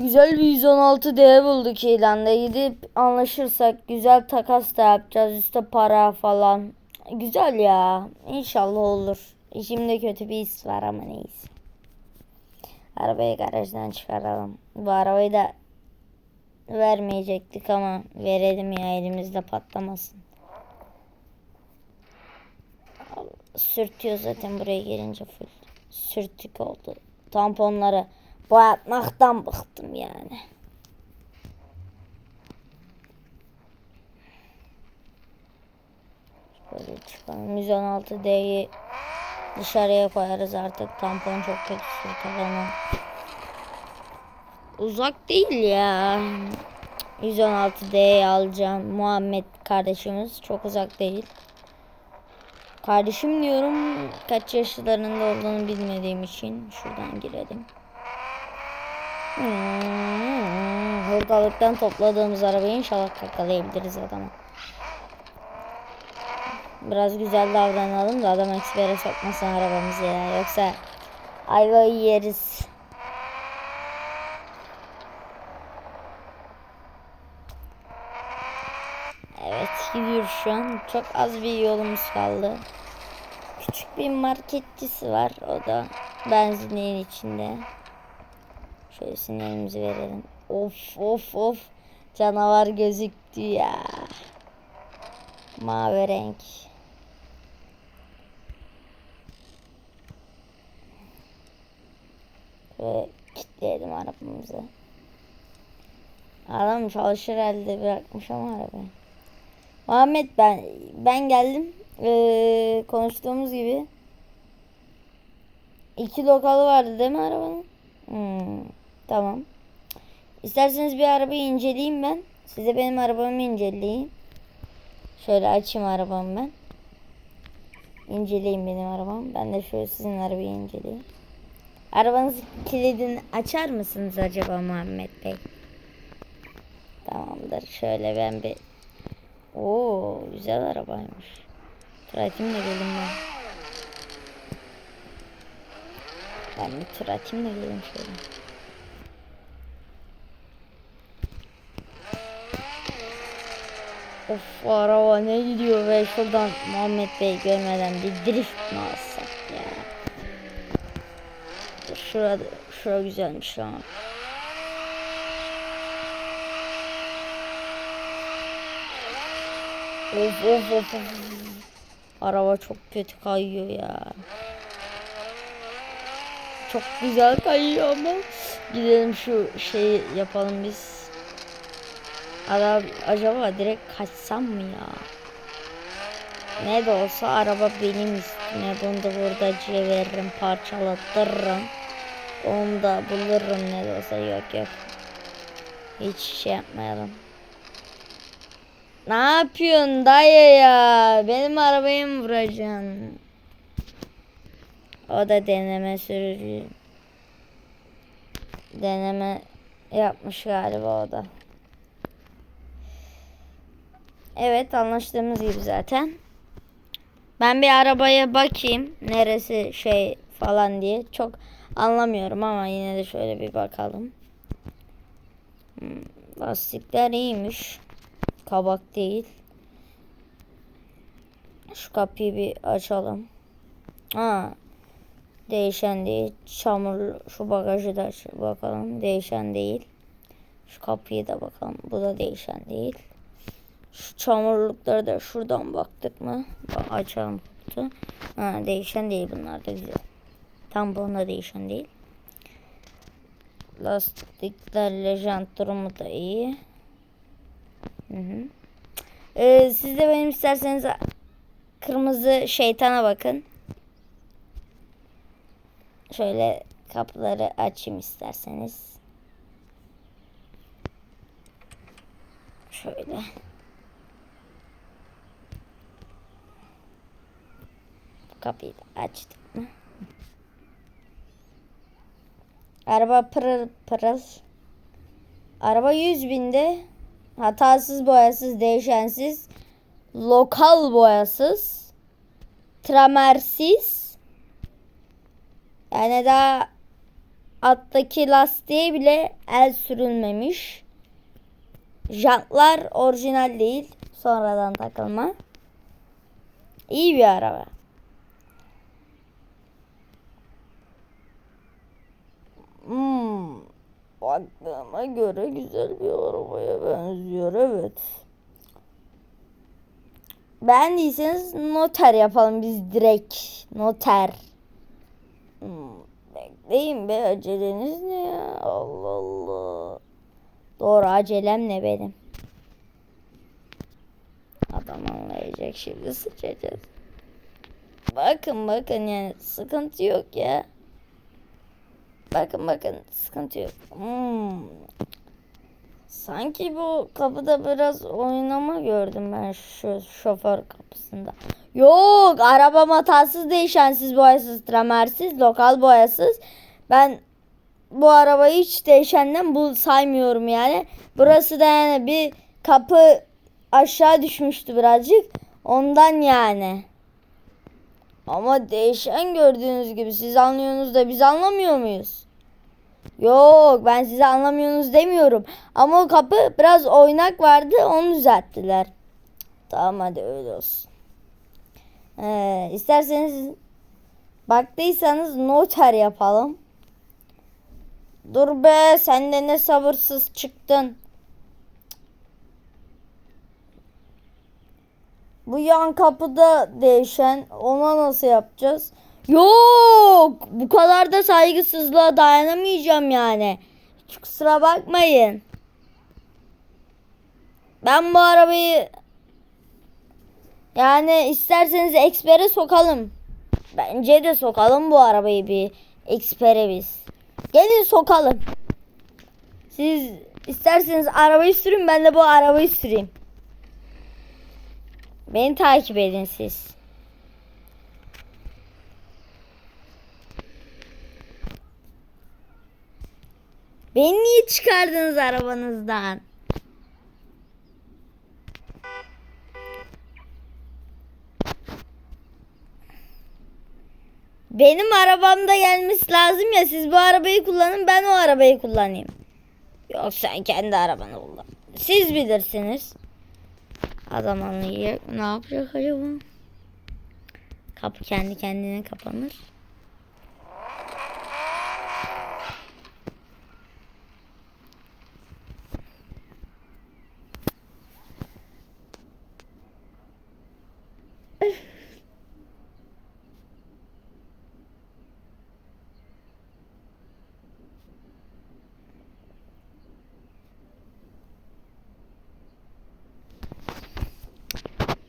Güzel bir 116 D bulduk ilanda. Gidip anlaşırsak güzel takas da yapacağız. Üste para falan. Güzel ya. İnşallah olur. İçimde kötü bir his var ama neyse. Arabayı garajdan çıkaralım. Bu arabayı da vermeyecektik ama verelim ya elimizde patlamasın. Sürtüyor zaten buraya gelince full. Sürtük oldu. Tamponları boyatmaktan bıktım yani. Böyle çıkalım. 116D'yi dışarıya koyarız artık. Tampon çok kötü ama. Uzak değil ya. 116D'yi alacağım. Muhammed kardeşimiz çok uzak değil. Kardeşim diyorum kaç yaşlarında olduğunu bilmediğim için şuradan girelim. Hmm, hırdalıktan topladığımız arabayı inşallah kakalayabiliriz adama. Biraz güzel davranalım da adam ekspere sokmasın arabamızı ya. Yoksa ayvayı yeriz. Evet gidiyoruz şu an. Çok az bir yolumuz kaldı. Küçük bir marketçisi var. O da benzinliğin içinde. Şöyle sinyalimizi verelim. Of of of. Canavar gözüktü ya. Mavi renk. Ve kilitleyelim arabamızı. Adam çalışır elde bırakmış ama arabayı. Muhammed ben ben geldim. Ee, konuştuğumuz gibi iki lokalı vardı değil mi arabanın? Hmm, tamam. İsterseniz bir arabayı inceleyeyim ben. Size benim arabamı inceleyeyim. Şöyle açayım arabamı ben. İnceleyeyim benim arabam. Ben de şöyle sizin arabayı inceleyeyim. Arabanızın kilidini açar mısınız acaba Muhammed Bey? Tamamdır. Şöyle ben bir... Oo güzel arabaymış. Tratimle gelin ben. Ben bir tratimle gelin şöyle. Of araba ne gidiyor be şuradan Muhammed Bey görmeden bir drift mi alsak ya. Şurada şura güzelmiş ha. Of of of of. Araba çok kötü kayıyor ya. Çok güzel kayıyor ama. Gidelim şu şeyi yapalım biz. Araba acaba direkt kaçsam mı ya? Ne de olsa araba benim üstüne. Bunu da burada veririm, parçalattırırım. Onu da bulurum ne de olsa yok yok. Hiç şey yapmayalım. Ne yapıyorsun dayı ya? Benim arabayı mı vuracaksın? O da deneme sürücü. Deneme yapmış galiba o da. Evet anlaştığımız gibi zaten. Ben bir arabaya bakayım. Neresi şey falan diye. Çok anlamıyorum ama yine de şöyle bir bakalım. Hmm, lastikler iyiymiş. Kabak değil. Şu kapıyı bir açalım. Ha. Değişen değil. Çamur şu bagajı da aç bakalım. Değişen değil. Şu kapıyı da bakalım. Bu da değişen değil. Şu çamurlukları da şuradan baktık mı? Açalım kutu. Ha, değişen değil bunlar da güzel. Tam bunda değişen değil. Lastiklerle jant durumu da iyi. Hı hı. Ee, siz de benim isterseniz kırmızı şeytana bakın. Şöyle kapıları açayım isterseniz. Şöyle. Kapıyı da açtık mı? Araba pırıl pırıl. Araba 100 binde. Hatasız boyasız değişensiz. Lokal boyasız. Tramersiz. Yani daha alttaki lastiğe bile el sürülmemiş. Jantlar orijinal değil. Sonradan takılma. İyi bir araba. Hmm. Baktığıma göre güzel bir arabaya benziyor. Evet. Beğendiyseniz noter yapalım biz direkt. Noter. Hmm, bekleyin be aceleniz ne ya? Allah Allah. Doğru acelem ne benim? Adam anlayacak şimdi sıçacağız. Bakın bakın yani sıkıntı yok ya. Bakın bakın sıkıntı yok. Hmm. Sanki bu kapıda biraz oynama gördüm ben şu şoför kapısında. Yok araba hatasız değişensiz boyasız tramersiz lokal boyasız. Ben bu arabayı hiç değişenden bu saymıyorum yani. Burası da yani bir kapı aşağı düşmüştü birazcık. Ondan yani. Ama değişen gördüğünüz gibi siz anlıyorsunuz da biz anlamıyor muyuz? Yok ben size anlamıyorsunuz demiyorum. Ama o kapı biraz oynak vardı onu düzelttiler. Tamam hadi öyle olsun. Ee, isterseniz baktıysanız noter yapalım. Dur be sen de ne sabırsız çıktın. Bu yan kapıda değişen ona nasıl yapacağız? Yok bu kadar da saygısızlığa dayanamayacağım yani. Hiç kusura bakmayın. Ben bu arabayı yani isterseniz ekspere sokalım. Bence de sokalım bu arabayı bir ekspere biz. Gelin sokalım. Siz isterseniz arabayı sürün ben de bu arabayı süreyim. Beni takip edin siz. Beni niye çıkardınız arabanızdan? Benim arabamda gelmesi lazım ya siz bu arabayı kullanın ben o arabayı kullanayım. Yok sen kendi arabanı kullan. Siz bilirsiniz. Adam anlayacak. Ne yapacak acaba? Kapı kendi kendine kapanır.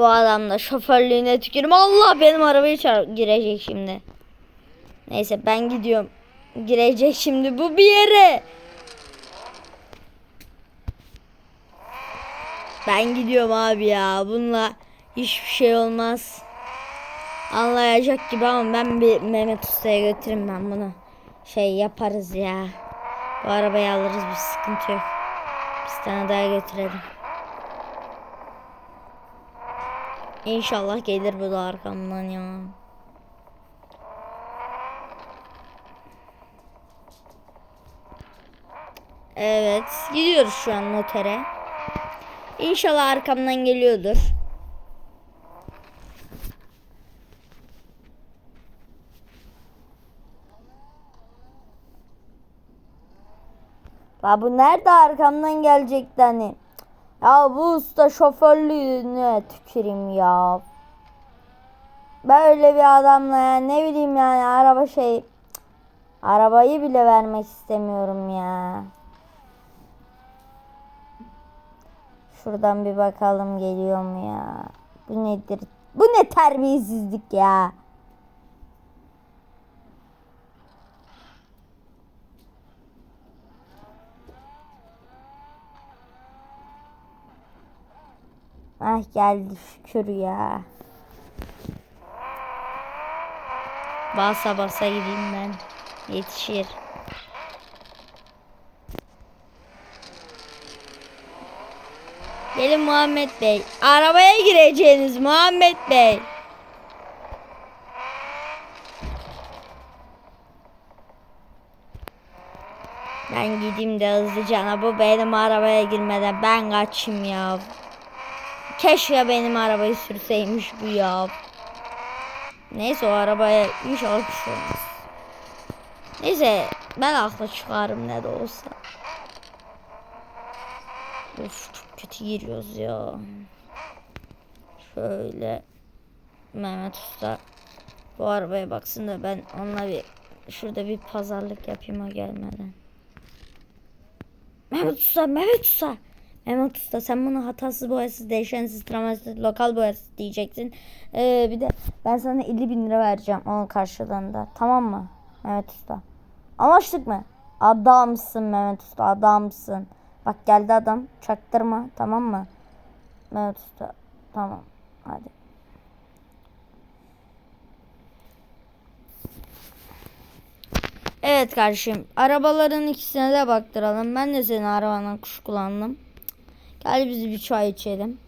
Bu adam da şoförlüğüne tükürüm. Allah benim arabaya çar girecek şimdi. Neyse ben gidiyorum. Girecek şimdi bu bir yere. Ben gidiyorum abi ya. Bununla hiçbir şey olmaz. Anlayacak gibi ama ben bir Mehmet Usta'ya götürürüm ben bunu. Şey yaparız ya. Bu arabayı alırız bir sıkıntı yok. Bir tane daha götürelim. İnşallah gelir bu da arkamdan ya. Evet, gidiyoruz şu an notere. İnşallah arkamdan geliyordur. La bu nerede arkamdan gelecekti hani? Ya bu usta şoförlüğüne tüküreyim ya. Böyle bir adamla ya ne bileyim yani araba şey arabayı bile vermek istemiyorum ya. Şuradan bir bakalım geliyor mu ya. Bu nedir? Bu ne terbiyesizlik ya. Ah geldi şükür ya. Basa basa gideyim ben. Yetişir. Gelin Muhammed Bey. Arabaya gireceğiniz Muhammed Bey. Ben gideyim de hızlıca bu benim arabaya girmeden ben kaçayım ya. Keşke benim arabayı sürseymiş bu ya. Neyse o arabaya inşallah bir şey olmaz. Neyse ben aklı çıkarım ne de olsa. Of çok kötü giriyoruz ya. Şöyle Mehmet Usta bu arabaya baksın da ben onunla bir şurada bir pazarlık yapayım o gelmeden. Mehmet Usta, Mehmet Usta. Mehmet Usta sen bunu hatasız boyasız, değişensiz, travmasız, lokal boyasız diyeceksin. Ee, bir de ben sana 50 bin lira vereceğim onun karşılığında. Tamam mı Mehmet Usta? Anlaştık mı? Adamsın Mehmet Usta adamsın. Bak geldi adam çaktırma tamam mı? Mehmet Usta tamam hadi. Evet kardeşim arabaların ikisine de baktıralım. Ben de senin arabandan kuşkulandım. Gel biz bir çay içelim.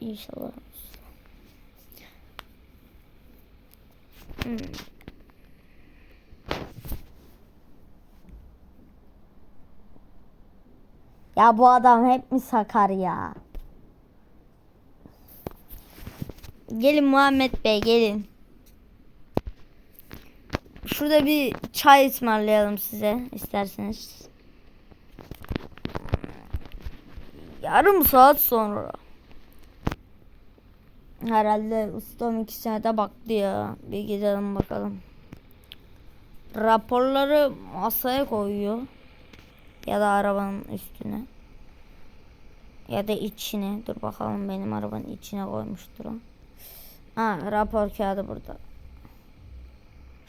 İnşallah. Hmm. Ya bu adam hep mi sakar ya? Gelin Muhammed Bey gelin. Şurada bir çay ısmarlayalım size isterseniz. Yarım saat sonra. Herhalde ustam iki saate baktı ya. Bir gidelim bakalım. Raporları masaya koyuyor. Ya da arabanın üstüne. Ya da içine. Dur bakalım benim arabanın içine koymuştur o. Ha rapor kağıdı burada.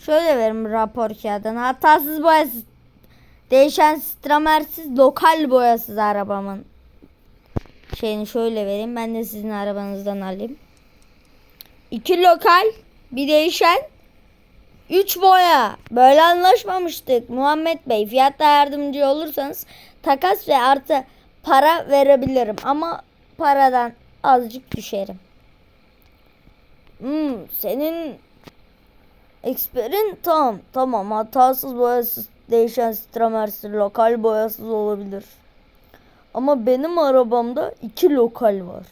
Şöyle verim rapor kağıdını. Hatasız boyasız. Değişen stramersiz lokal boyasız arabamın. Şeyini şöyle vereyim. Ben de sizin arabanızdan alayım. İki lokal. Bir değişen. Üç boya. Böyle anlaşmamıştık. Muhammed Bey fiyatta yardımcı olursanız takas ve artı para verebilirim. Ama paradan azıcık düşerim. Hmm, senin eksperin tam tamam hatasız boyasız değişen stramersiz lokal boyasız olabilir. Ama benim arabamda iki lokal var.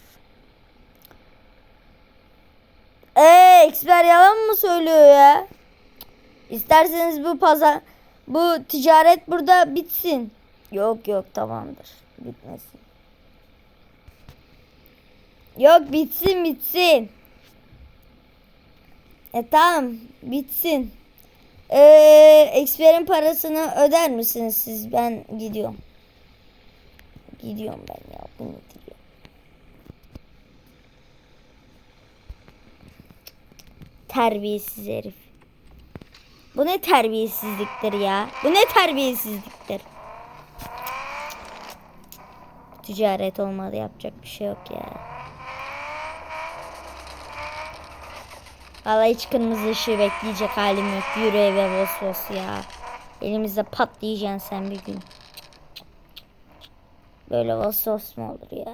Eee eksper yalan mı söylüyor ya? İsterseniz bu pazar bu ticaret burada bitsin. Yok yok tamamdır. Bitmesin. Yok bitsin bitsin. E tamam bitsin. Ee, eksperin parasını öder misiniz siz? Ben gidiyorum. Gidiyorum ben ya. Bu nedir ya? Terbiyesiz herif. Bu ne terbiyesizliktir ya? Bu ne terbiyesizliktir? Ticaret olmadı yapacak bir şey yok ya. Vallahi hiç kırmızı ışığı bekleyecek halim yok. Yürü eve vos vos ya. Elimizde patlayacaksın sen bir gün. Böyle vos vos mu olur ya?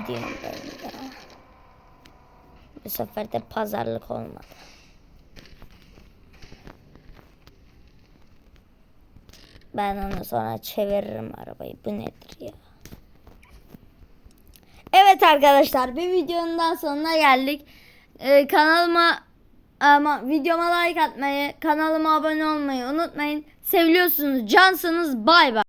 Gidiyorum ben ya. Bu sefer de pazarlık olmadı. Ben onu sonra çeviririm arabayı. Bu nedir ya? Evet arkadaşlar bir videonun daha sonuna geldik. Ee, kanalıma ama videoma like atmayı, kanalıma abone olmayı unutmayın. Seviyorsunuz, cansınız. Bay bay.